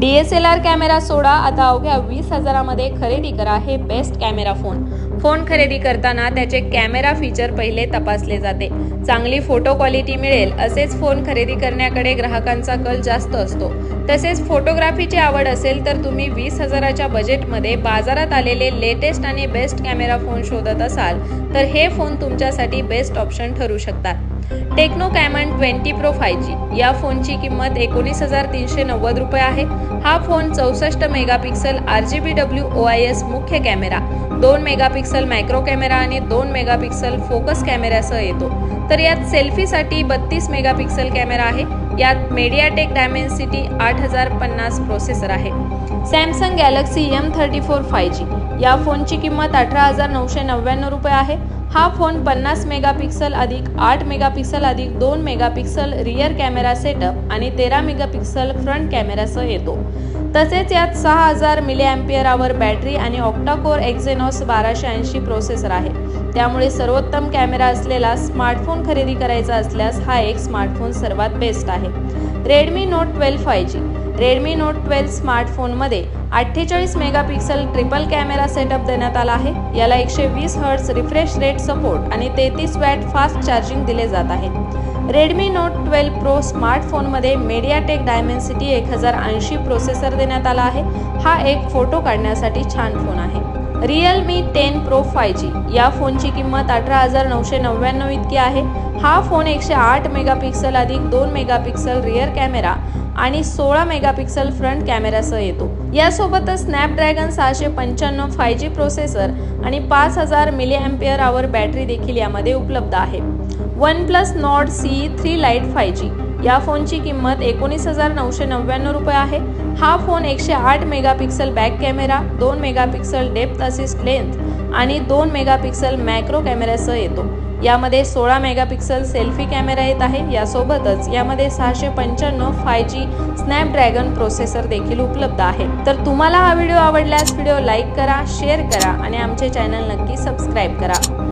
D S L R camera सोडा. आता अवघ्या वीस हजारामध्ये खरेदी करा. हे बेस्ट कॅमेरा फोन फोन खरेदी करताना त्याचे कॅमेरा फीचर पहिले तपासले जाते. चांगली फोटो क्वालिटी मिळेल असेच फोन खरेदी करण्याकडे ग्राहकांचा कल जास्त असतो. तसेच फोटोग्राफीची आवड असेल तर तुम्ही वीस हजाराच्या बजेटमध्ये बाजारात आलेले लेटेस्ट आणि बेस्ट कॅमेरा फोन शोधत असाल तर हे फोन तुमच्यासाठी बेस्ट ऑप्शन ठरू शकतात. Tecno Camon twenty pro five G. या फोनची किंमत एकोणीस हजार तीनशे नव्वद रुपये आहे. हा फोन चौसष्ट megapixel R G B W O I S मुख्य कॅमेरा. दोन मेगापिक्सल मायक्रो कॅमेरा आणि दोन मेगापिक्सल फोकस कॅमेऱ्यासह येतो. तर यात सेल्फीसाठी बत्तीस मेगापिक्सल कॅमेरा आहे. यात मीडियाटेक डायमेन्सिटी आठ हजार पन्नास प्रोसेसर आहे. Samsung Galaxy M thirty four five G या फोनची किंमत अठरा हजार नऊशे नव्याण्णव रुपये आहे. हा फोन पन्नास मेगापिक्सल अधिक आठ मेगापिक्सल अधिक दोन मेगापिक्सल रियर कॅमेरा सेटअप आणि तेरा मेगापिक्सल फ्रंट कॅमेरासह येतो. तसेच यात सहा हजार मिली अँपियर आवर बॅटरी आणि ऑक्टाकोर एक्झेनॉस बाराशे ऐंशी प्रोसेसर आहे. त्यामुळे सर्वोत्तम कॅमेरा असलेला स्मार्टफोन खरेदी करायचा असल्यास हा एक स्मार्टफोन सर्वात बेस्ट आहे. Redmi Note twelve five G Redmi Note twelve स्मार्टफोनमध्ये अठ्ठेचाळीस मेगापिक्सल ट्रिपल कॅमेरा सेटअप देण्यात आला आहे. याला एकशे वीस हर्ट्स रिफ्रेश रेट सपोर्ट आणि तेहतीस वॅट फास्ट चार्जिंग दिले जात आहे. रेडमी नोट ट्वेल्व प्रो स्मार्टफोनमध्ये मीडियाटेक डायमेन्सिटी एक हजार ऐंशी प्रोसेसर देण्यात आला आहे. हा एक फोटो काढण्यासाठी छान फोन आहे. Realme ten pro five G. या फोनची किंमत अठरा हजार नऊशे नव्याण्णव इतकी आहे. हा फोन एकशे आठ मेगापिक्सल अधिक दोन मेगापिक्सल रिअर कॅमेरा आणि सोळा मेगापिक्सल फ्रंट कॅमेरासह येतो. यासोबतच स्नॅपड्रॅगन सहाशे पंच्याण्णव फाय जी प्रोसेसर आणि पाच हजार मिली अँपियर आवर बॅटरी देखील यामध्ये उपलब्ध आहे. OnePlus Nord C three lite five G. या फोनची किंमत एकोणीस हजार नऊशे नव्याण्णव रुपये आहे. हा फोन एकशे आठ मेगापिक्सल बॅक कॅमेरा दोन मेगापिक्सल डेप्थ असिस्ट लेंथ आणि दोन मेगापिक्सल मॅक्रो कॅमेऱ्यासह येतो. यामध्ये सोळा मेगापिक्सल सेल्फी कॅमेरा येत आहे. यासोबतच यामध्ये सहाशे पंच्याण्णव फाय जी स्नॅपड्रॅगन प्रोसेसर देखील उपलब्ध आहे. तर तुम्हाला हा व्हिडिओ आवडल्यास व्हिडिओ लाईक करा शेअर करा आणि आमचे चॅनल नक्की सबस्क्राईब करा.